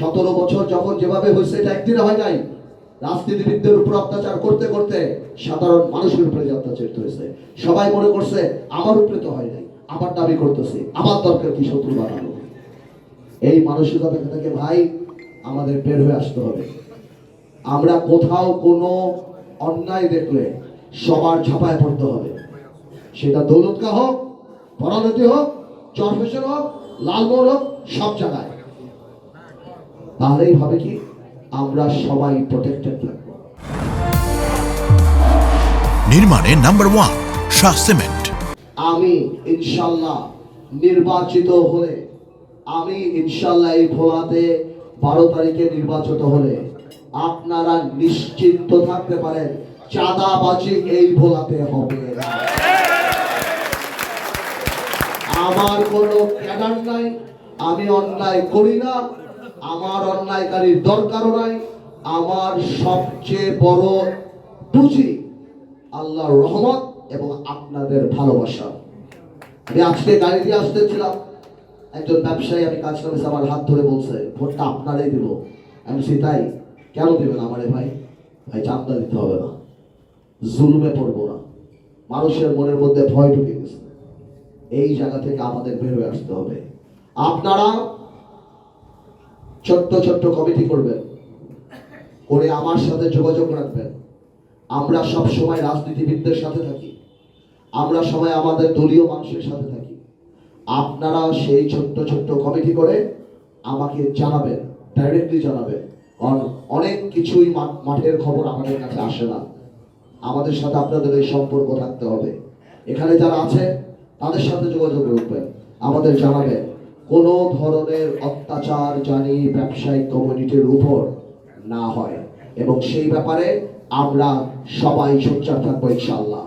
সতেরো বছর যখন যেভাবে হয়েছে, এটা একদিনে হয় নাই। রাজনীতিবিদদের উপর অত্যাচার করতে করতে সাধারণ মানুষের উপরে যে অত্যাচারিত হয়েছে সবাই মনে করছে, আমার উপরে তো হয় নাই, আমার দাবি করতেছে, আমার দরকার কি শত্রু বানানো? এই মানসিকতা থেকে ভাই, আমাদের বের হয়ে আসতে হবে। আমরা কোথাও কোনো অন্যায় দেখলে সবার ঝাঁপায় পড়তে হবে। সেটা দৌলতকা হোক বড়নদী হোক চরফেশন হোক লালমোহন হোক, সব জায়গায়। তাহলেই হবে কি? আমরা সবাই প্রোটেক্টেড থাকব। নির্মাণে নাম্বার ওয়ান শাহ সিমেন্ট। আমি ইনশাল্লাহ নির্বাচিত হলে আমি ইনশাল্লাহ এই ভোলাতে বারো তারিখে নির্বাচিত হলে আপনারা নিশ্চিন্ত থাকতে পারেন চাঁদাবাজি এই ভোলাতে হবে। আমার কোনো ক্যাডার নাই আমি অন্যায় করি না। আমার অন্যায়কারীর দরকারও নাই, আমার সবচেয়ে বড় পুঁজি আল্লাহর রহমত এবং আপনাদের ভালোবাসা। আমি আজকে গাড়ি দিয়ে আসতেছিলাম, একজন ব্যবসায়ী আমি কাজ করেছি, আমার হাত ধরে বলছে, ভোটটা আপনারাই দিব। আমি বলছি, তাই? কেন দেবেন আমারে ভাই? ভাই চাপটা দিতে হবে না। জুলুমে পড়ব না। মানুষের মনের মধ্যে ভয় ঢুকে গেছে। এই জায়গা থেকে আমাদের বের হয়ে আসতে হবে। আপনারা ছোট্ট ছোট্ট কমিটি করবেন। করে আমার সাথে যোগাযোগ রাখবেন। আমরা সব সময় রাজনীতিবিদদের সাথে থাকি। আমরা সবাই আমাদের দলীয় মানুষের সাথে থাকি। আপনারা সেই ছোট্ট ছোট্ট কমিটি করে আমাকে জানাবেন ডাইরেক্টলি জানাবেন। কারণ অনেক কিছুই মাঠের খবর আমাদের কাছে আসে না। আমাদের সাথে আপনাদের এই সম্পর্ক থাকতে হবে। এখানে যারা আছে, তাদের সাথে যোগাযোগ রাখবেন। আমাদের জানাবেন। কোনো ধরনের অত্যাচার, জানি ব্যবসায়িক কমিউনিটির উপর না হয়। এবং সেই ব্যাপারে আমরা সবাই সোচ্চার থাকব, ইনশাআল্লাহ।